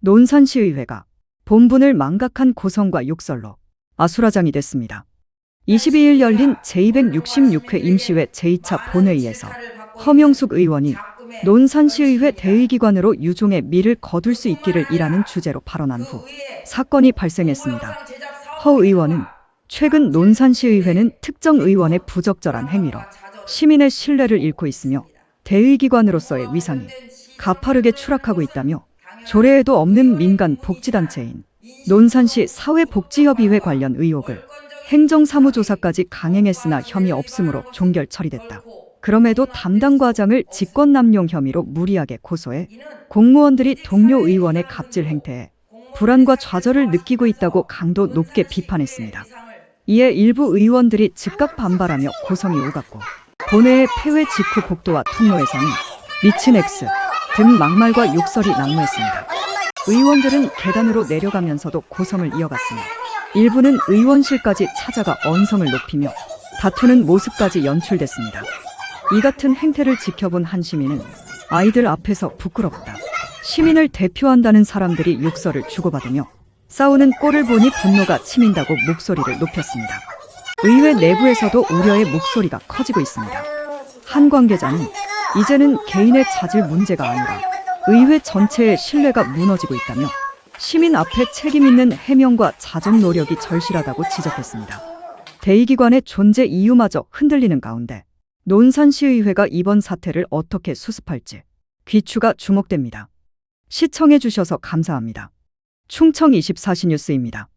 논산시의회가 본분을 망각한 고성과 욕설로 아수라장이 됐습니다. 22일 열린 제266회 임시회 제2차 본회의에서 허명숙 의원이 논산시의회 대의기관으로 유종의 미를 거둘 수 있기를 이라는 주제로 발언한 후 사건이 발생했습니다. 허 의원은 최근 논산시의회는 특정 의원의 부적절한 행위로 시민의 신뢰를 잃고 있으며 대의기관으로서의 위상이 가파르게 추락하고 있다며 조례에도 없는 민간 복지단체인 논산시 사회복지협의회 관련 의혹을 행정사무조사까지 강행했으나 혐의 없음으로 종결 처리됐다. 그럼에도 담당 과장을 직권남용 혐의로 무리하게 고소해 공무원들이 동료 의원의 갑질 행태에 불안과 좌절을 느끼고 있다고 강도 높게 비판했습니다. 이에 일부 의원들이 즉각 반발하며 고성이 오갔고 본회의 폐회 직후 복도와 통로에서는 미친 X 등 막말과 욕설이 난무했습니다. 의원들은 계단으로 내려가면서도 고성을 이어갔으며 일부는 의원실까지 찾아가 언성을 높이며 다투는 모습까지 연출됐습니다. 이 같은 행태를 지켜본 한 시민은 아이들 앞에서 부끄럽다. 시민을 대표한다는 사람들이 욕설을 주고받으며 싸우는 꼴을 보니 분노가 치민다고 목소리를 높였습니다. 의회 내부에서도 우려의 목소리가 커지고 있습니다. 한 관계자는 이제는 개인의 자질 문제가 아니라 의회 전체의 신뢰가 무너지고 있다며 시민 앞에 책임 있는 해명과 자정 노력이 절실하다고 지적했습니다. 대의기관의 존재 이유마저 흔들리는 가운데 논산시의회가 이번 사태를 어떻게 수습할지 귀추가 주목됩니다. 시청해주셔서 감사합니다. 충청 24시 뉴스입니다.